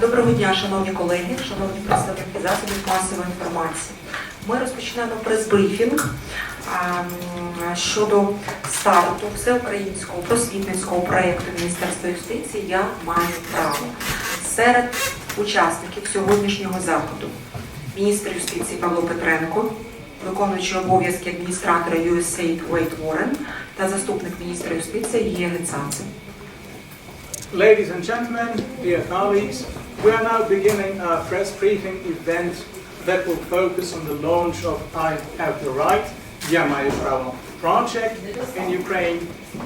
Доброго дня, шановні колеги, шановні представники засобів масової інформації. Ми розпочинаємо прес-брифінг щодо старту всеукраїнського просвітницького проєкту Міністерства юстиції Я маю право. Серед учасників сьогоднішнього заходу міністр юстиції Павло Петренко, виконуючий обов'язки адміністратора USAID Уейт Уоррен та заступник міністра юстиції Є Гецанце. Ladies and gentlemen, dear colleagues, we are now beginning a press briefing event that will focus on the launch of I Have the Right, Я маю право project in Ukraine.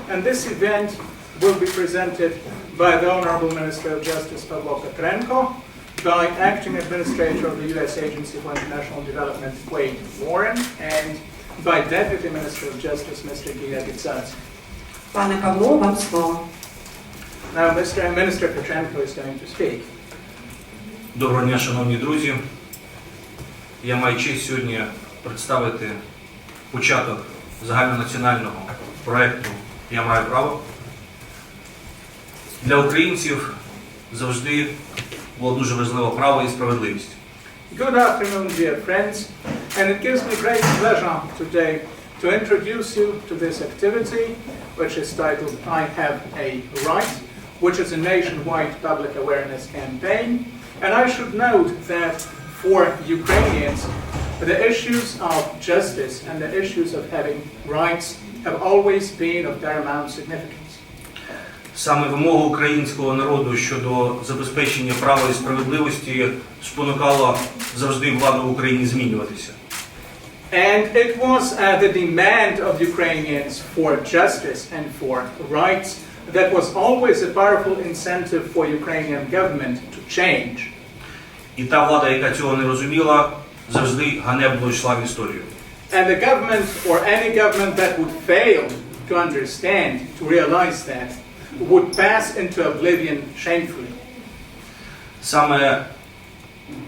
And this event will be presented by the Honorable Minister of Justice Pavlo Petrenko, by Acting Administrator of the U.S. Agency for International Development, Wade Warren, and by Deputy Minister of Justice, Mr. Gita Gitsatz. Пане Павло, вам слово. Now, Mr. Minister Petrenko is going to speak. Доброго дня, шановні друзі. Я маю честь сьогодні представити початок загальнонаціонального проєкту Я маю право. Для українців завжди було дуже важливо право і справедливість. Good afternoon, dear friends, and it gives me great pleasure today to introduce you to this activity, which is titled I Have a Right, which is a nationwide public awareness campaign. And I should note that for Ukrainians, the issues of justice and the issues of having rights have always been of paramount significance. Саме вимога українського народу щодо забезпечення права і справедливості спонукала завжди владу в Україні змінюватися. And it was uh, the demand of Ukrainians for justice and for rights that was always a powerful incentive for Ukrainian government to change. І та влада, яка цього не розуміла, завжди ганебно йшла в історію. And the government or any government that would fail to understand, to realize that, would pass into oblivion shamefully. Саме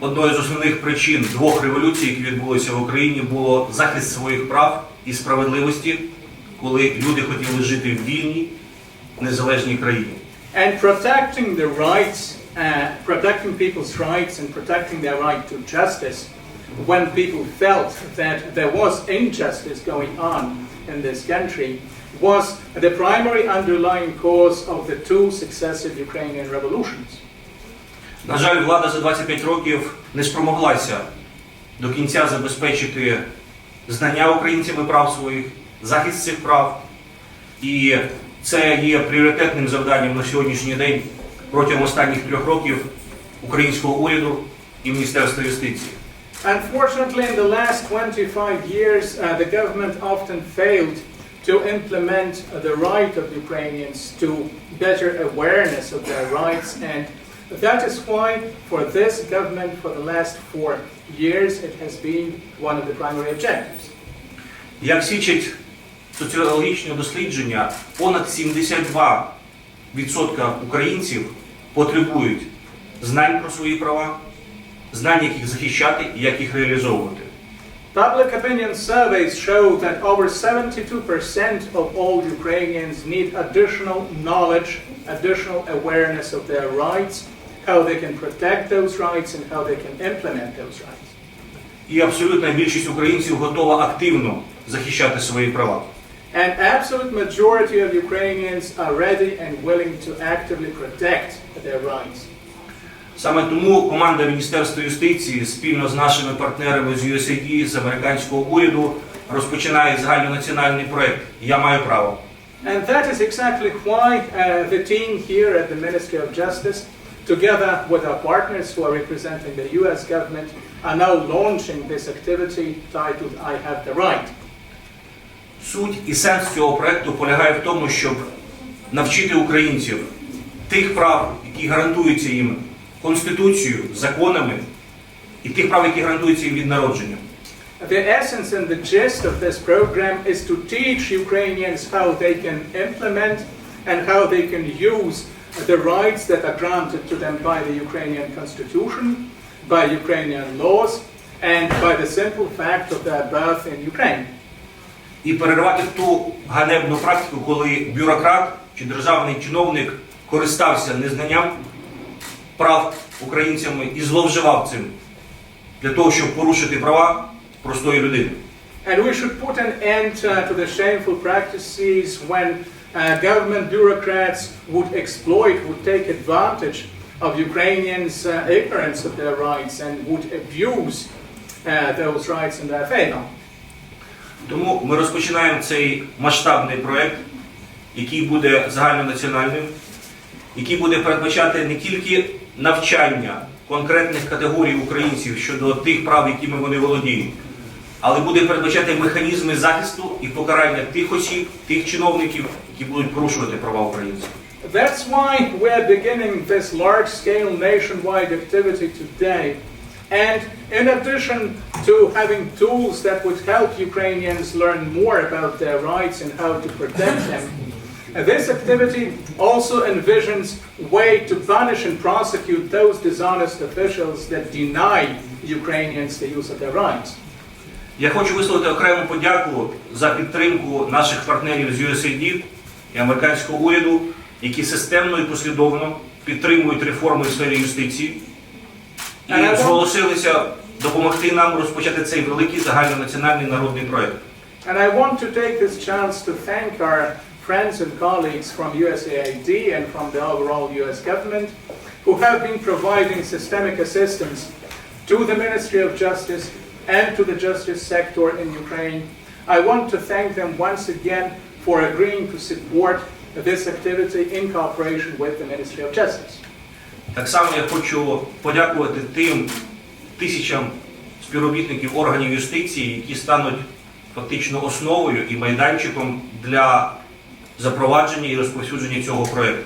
одною з основних причин двох революцій, які відбулися в Україні, було захист своїх прав і справедливості, коли люди хотіли жити в вільній, незалежній країні. And protecting the rights, uh, protecting people's rights and protecting their right to justice when people felt that there was injustice going on in this country was the primary underlying cause of the two successive Ukrainian revolutions. На жаль, влада за 25 років не спромоглася до кінця забезпечити знання українцями прав своїх, захист цих прав. І це є пріоритетним завданням на сьогоднішній день протягом останніх трьох років українського уряду і Міністерства юстиції. Unfortunately, in the last 25 years, uh, the government often failed to implement uh, the right of Ukrainians to better awareness of their rights, and that is why, for this government, for the last four years, it has been one of the primary objectives. Як свідчить соціологічне дослідження, понад 72% українців потребують знань про свої права, знань, як їх захищати і як їх реалізовувати. Public opinion surveys show that over 72% of all Ukrainians need additional knowledge, additional awareness of their rights, how they can protect those rights, and how they can implement those rights. І абсолютна більшість українців готова активно захищати свої права. And absolute majority of Ukrainians are ready and willing to actively protect their rights. Саме тому команда Міністерства юстиції спільно з нашими партнерами з USAID, з американського уряду розпочинає загальнонаціональний проект Я маю право. And that is exactly why uh, the team here at the Ministry of Justice, together with our partners who are representing the US government, are now launching this activity titled I Have the Right. Суть і сенс цього проекту полягає в тому, щоб навчити українців тих прав, які гарантуються їм Конституцією, законами, і тих прав, які гарантуються їм від народження. The essence and the gist of this program is to teach Ukrainians how they can implement and how they can use the rights that are granted to them by the Ukrainian constitution, by Ukrainian laws, and by the simple fact of their birth in Ukraine. І перервати ту ганебну практику, коли бюрократ чи державний чиновник користався незнанням прав українцями і зловживав цим для того, щоб порушити права простої людини. And we should put an end uh, to the shameful practices when uh, government bureaucrats would exploit, would take advantage of Ukrainians' uh, ignorance of their rights and would abuse uh, those rights in their favor. Тому ми розпочинаємо цей масштабний проект, який буде загальнонаціональним, який буде передбачати не тільки навчання конкретних категорій українців щодо тих прав, якими вони володіють, але буде передбачати механізми захисту і покарання тих осіб, тих чиновників, які будуть порушувати права українців. That's why we're beginning this large-scale nationwide activity today. And in addition to having tools that would help Ukrainians learn more about their rights and how to protect them, this activity also envisions way to punish and prosecute those dishonest officials that deny Ukrainians the use of their rights. Я хочу висловити окрему подяку за підтримку наших партнерів з USAID і американського уряду, які системно і послідовно підтримують реформи в сфері юстиції і зголосилися допомогти нам розпочати цей великий загальнонаціональний народний проект. And I want to take this chance to thank our friends and colleagues from USAID and from the overall US government who have been providing systemic assistance to the Ministry of Justice and to the justice sector in Ukraine. I want to thank them once again for agreeing to support this activity in cooperation with the Ministry of Justice. Так само я хочу подякувати тим тисячам співробітників органів юстиції, які стануть фактично основою і майданчиком для запровадження і розповсюдження цього проекту.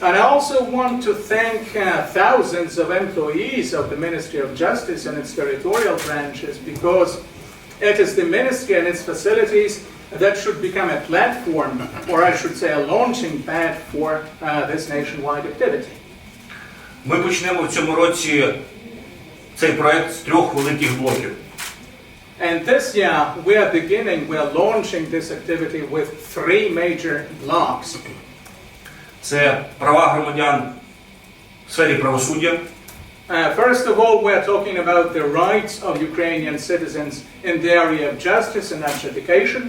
And I also want to thank uh, thousands of employees of the Ministry of Justice and its territorial branches because it is the ministry and its facilities that should become a platform, or I should say a launching pad for uh, this nationwide activity. Ми почнемо в цьому році цей проект з трьох великих блоків. And this year we are beginning, we are launching this activity with three major blocks. Це права громадян в сфері правосуддя, Uh, first of all, we're talking about the rights of Ukrainian citizens in the area of justice and education.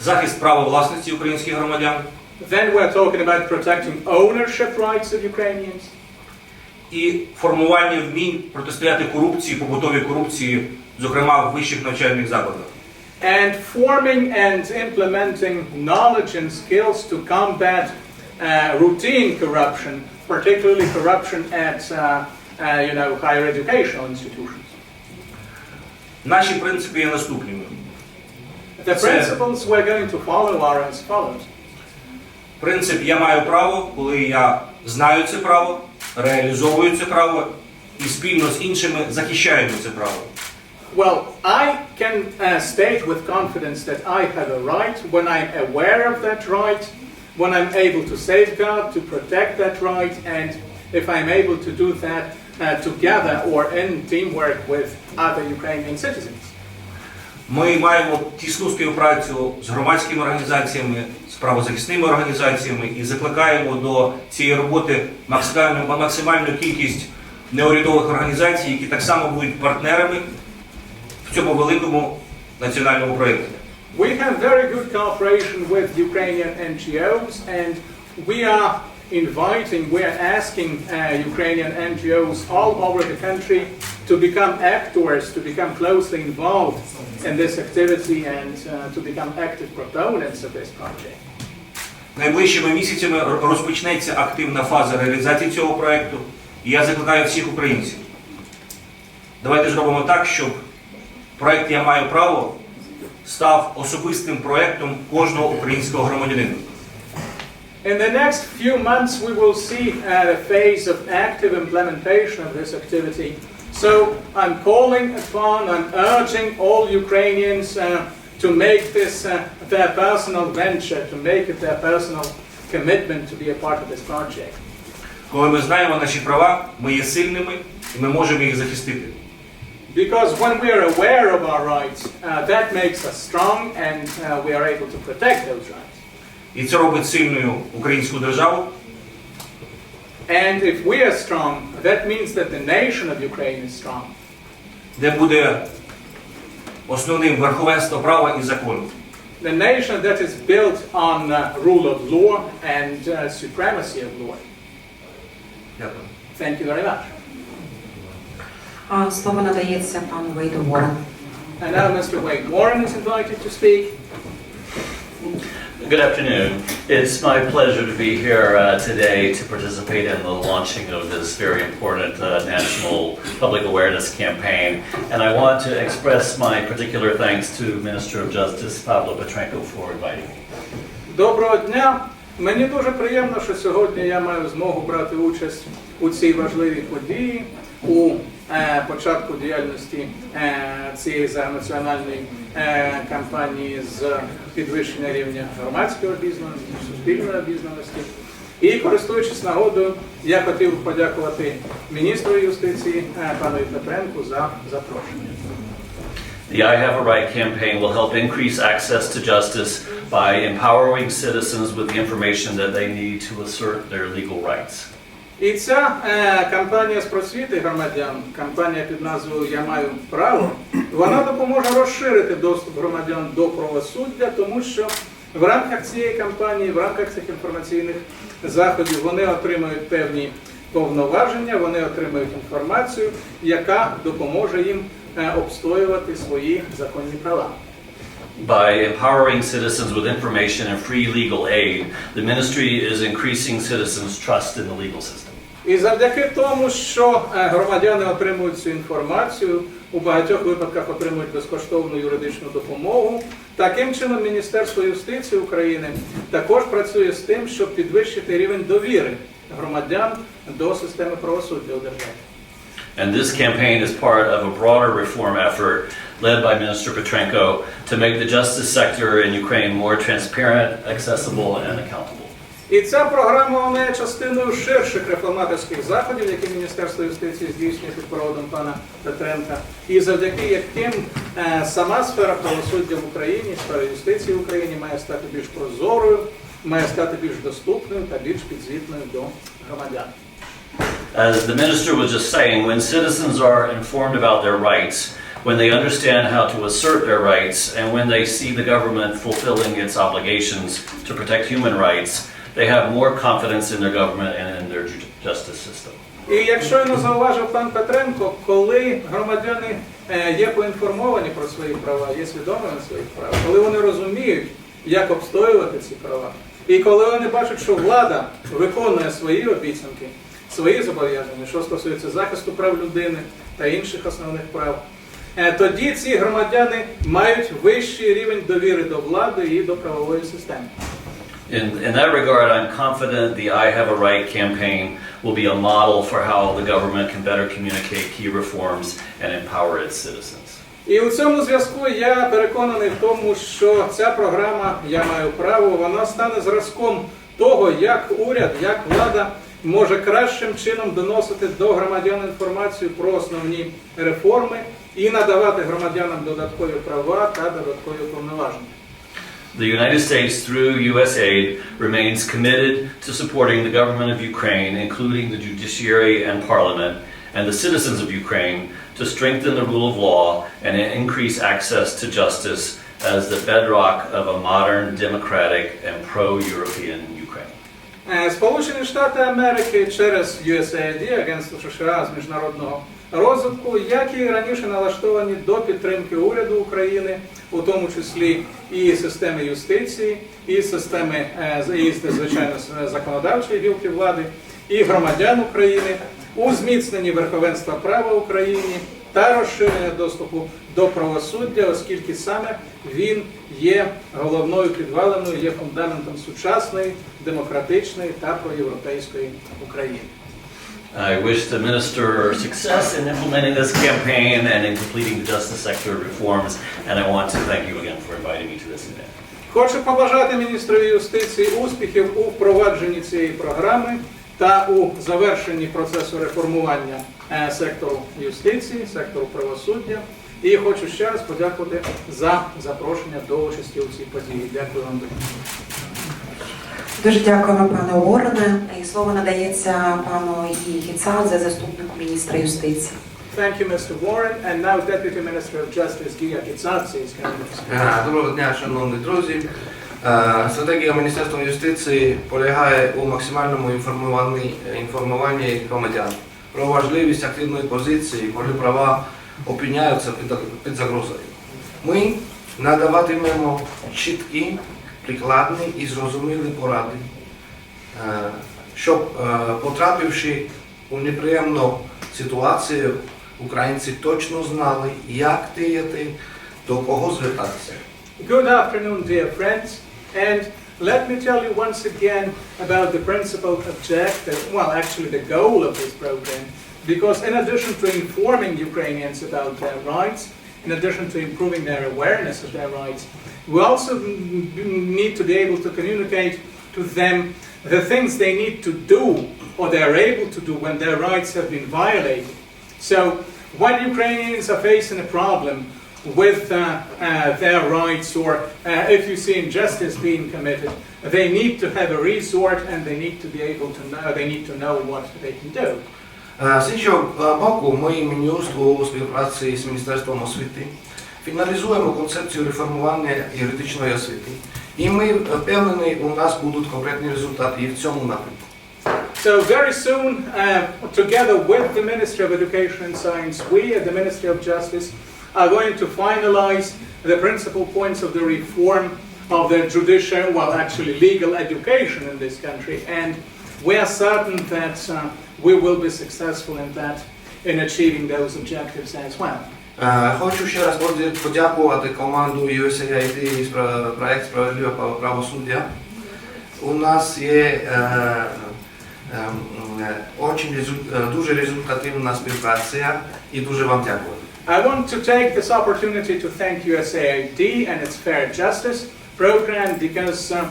захист права власності українських громадян Then we're talking about protecting ownership rights of Ukrainians. І формування вмінь протистояти корупції, побутовій корупції, зокрема в вищих навчальних закладах. And forming and implementing knowledge and skills to combat uh, routine corruption, particularly corruption at uh, uh, you know, higher educational institutions. Наші принципи є наступними. The principles we're going to follow are as follows. Принцип я маю право, коли я знаю це право, реалізовую це право і спільно з іншими захищаємо це право. Well, I can uh, state with confidence that I have a right when I'm aware of that right, when I'm able to safeguard, to protect that right, and if I'm able to do that uh, together or in teamwork with other Ukrainian citizens. Ми маємо тісну співпрацю з громадськими організаціями, з правозахисними організаціями і закликаємо до цієї роботи максимальну, максимальну кількість неурядових організацій, які так само будуть партнерами в цьому великому національному проєкті. We have very good cooperation with Ukrainian NGOs, and we are inviting, we are asking uh, Ukrainian NGOs all over the country to become actors, to become closely involved in this activity, and uh, to become active proponents of this project. Найближчими місяцями розпочнеться активна фаза реалізації цього проєкту, і я закликаю всіх українців. Давайте зробимо так, щоб проєкт Я маю право став особистим проєктом кожного українського громадянина. In the next few months, we will see uh, a phase of active implementation of this activity. So I'm calling upon, I'm urging all Ukrainians uh, to make this uh, their personal venture, to make it their personal commitment to be a part of this project. Коли ми знаємо наші права, ми є сильними і ми можемо їх захистити. Because when we are aware of our rights, uh, that makes us strong and uh, we are able to protect those rights. І це робить сильною українську державу. And if we are strong, that means that the nation of Ukraine is strong. де буде основним верховенство права і закону. The nation that is built on uh, rule of law and uh, supremacy of law. Дякую. Thank you very much. А, Слово надається пану Вейду Ворен. And now Mr. Wade Warren is invited to speak. Good afternoon. It's my pleasure to be here uh, today to participate in the launching of this very important uh, national public awareness campaign. And I want to express my particular thanks to Minister of Justice Pablo Petrenko for inviting me. Доброго дня! Мені дуже приємно, що сьогодні я маю змогу брати участь у цій важливій події, у е, початку діяльності е, цієї загальнонаціональної е, кампанії з підвищення рівня громадського обізнаності, суспільної обізнаності. І користуючись нагодою, я хотів подякувати міністру юстиції е, пану Петренку за запрошення. The I Have a Right campaign will help increase access to justice by empowering citizens with the information that they need to assert their legal rights. І ця е, кампанія з просвіти громадян, кампанія під назвою Я маю право, вона допоможе розширити доступ громадян до правосуддя, тому що в рамках цієї кампанії, в рамках цих інформаційних заходів вони отримують певні повноваження, вони отримують інформацію, яка допоможе їм е, обстоювати свої законні права. By empowering citizens with information and free legal aid, the ministry is increasing citizens' trust in the legal system. І завдяки тому, що е, громадяни отримують цю інформацію, у багатьох випадках отримують безкоштовну юридичну допомогу. Таким чином, Міністерство юстиції України також працює з тим, щоб підвищити рівень довіри громадян до системи правосуддя у державі. And this campaign is part of a broader reform effort led by Minister Petrenko to make the justice sector in Ukraine more transparent, accessible, and accountable. І ця програма вона є частиною ширших реформаторських заходів, які Міністерство юстиції здійснює під проводом пана Петренка, і завдяки яким е, сама сфера правосуддя в Україні, сфера юстиції в Україні має стати більш прозорою, має стати більш доступною та більш підзвітною до громадян. As the minister was just saying, when citizens are informed about their rights, when they understand how to assert their rights, and when they see the government fulfilling its obligations to protect human rights, they have more confidence in their government and in their ju- justice system. І як щойно зауважив пан Петренко, коли громадяни е, є поінформовані про свої права, є свідомими своїх прав, коли вони розуміють, як обстоювати ці права, і коли вони бачать, що влада виконує свої обіцянки, свої зобов'язання, що стосується захисту прав людини та інших основних прав, е, тоді ці громадяни мають вищий рівень довіри до влади і до правової системи. In, in that regard, I'm confident the I Have a Right campaign will be a model for how the government can better communicate key reforms and empower its citizens. І у цьому зв'язку я переконаний в тому, що ця програма Я маю право, вона стане зразком того, як уряд, як влада може кращим чином доносити до громадян інформацію про основні реформи і надавати громадянам додаткові права та додаткові повноваження. The United States, through USAID, remains committed to supporting the government of Ukraine, including the judiciary and parliament, and the citizens of Ukraine to strengthen the rule of law and increase access to justice as the bedrock of a modern, democratic, and pro European Ukraine. Е, Сполучені Штати Америки через USAID, Агентство США з міжнародного розвитку, як і раніше налаштовані до підтримки уряду України, у тому числі і системи юстиції, і системи е, і, звичайно законодавчої гілки влади, і громадян України у зміцненні верховенства права в Україні та розширення доступу до правосуддя, оскільки саме він є головною підваленою, є фундаментом сучасної, демократичної та проєвропейської України. I wish the minister success in implementing this campaign and in completing the justice sector reforms, and I want to thank you again for inviting me to this event. Хочу побажати міністрові юстиції успіхів у впровадженні цієї програми та у завершенні процесу реформування е, сектору юстиції, сектору правосуддя. І хочу ще раз подякувати за запрошення до участі у цій події. Дякую вам дуже. Дуже дякуємо, пане Уоррене. І слово надається пану Гіцадзе, заступнику міністра юстиції. Thank you, Mr. Warren. And now Deputy Minister of Justice Gia Kitsadze is going. Е, Доброго дня, шановні друзі. Е, Стратегія Міністерства юстиції полягає у максимальному інформуванні, інформуванні громадян про важливість активної позиції, коли права опиняються під, під загрозою. Ми надаватимемо чіткі, прикладні і зрозумілі поради, е, щоб, е, потрапивши у неприємну ситуацію, українці точно знали, як діяти, до кого звертатися. Good afternoon, dear friends. And let me tell you once again about the principal objective, well, actually the goal of this program. Because in addition to informing Ukrainians about their rights, in addition to improving their awareness of their rights, we also need to be able to communicate to them the things they need to do or they are able to do when their rights have been violated. So when Ukrainians are facing a problem with uh, uh, their rights or uh, if you see injustice being committed, they need to have a resort and they need to be able to know, they need to know what they can do. Е, З іншого е, боку, ми Мін'юст у співпраці з Міністерством освіти фіналізуємо концепцію реформування юридичної освіти. І ми впевнені, у нас будуть конкретні результати і в цьому напрямку. So very soon, uh, together with the Ministry of Education and Science, we at the Ministry of Justice are going to finalize the principal points of the reform of the judicial, well, actually legal education in this country. And we are certain that uh, we will be successful in that, in achieving those objectives as well. Е, Хочу ще раз поді- подякувати команду USAID і спра- проект Справедливе право- правосуддя. У нас є е, е, е, очень резу- е, дуже результативна співпраця і дуже вам дякую. I want to take this opportunity to thank USAID and its Fair Justice program because uh,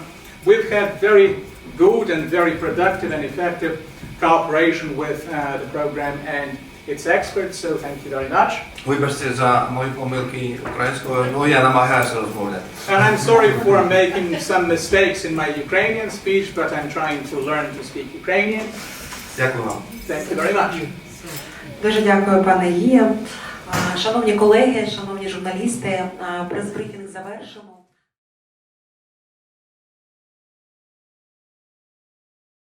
we've had very good and very productive and effective cooperation with uh, the program and its experts, so thank you very much. Вибачте за мої помилки українською, ну я намагаюся розмовляти. And I'm sorry for making some mistakes in my Ukrainian speech, but I'm trying to learn to speak Ukrainian. Дякую вам. Thank you very much. Дуже дякую, пане Гія. Шановні колеги, шановні журналісти, прес-брифінг завершимо.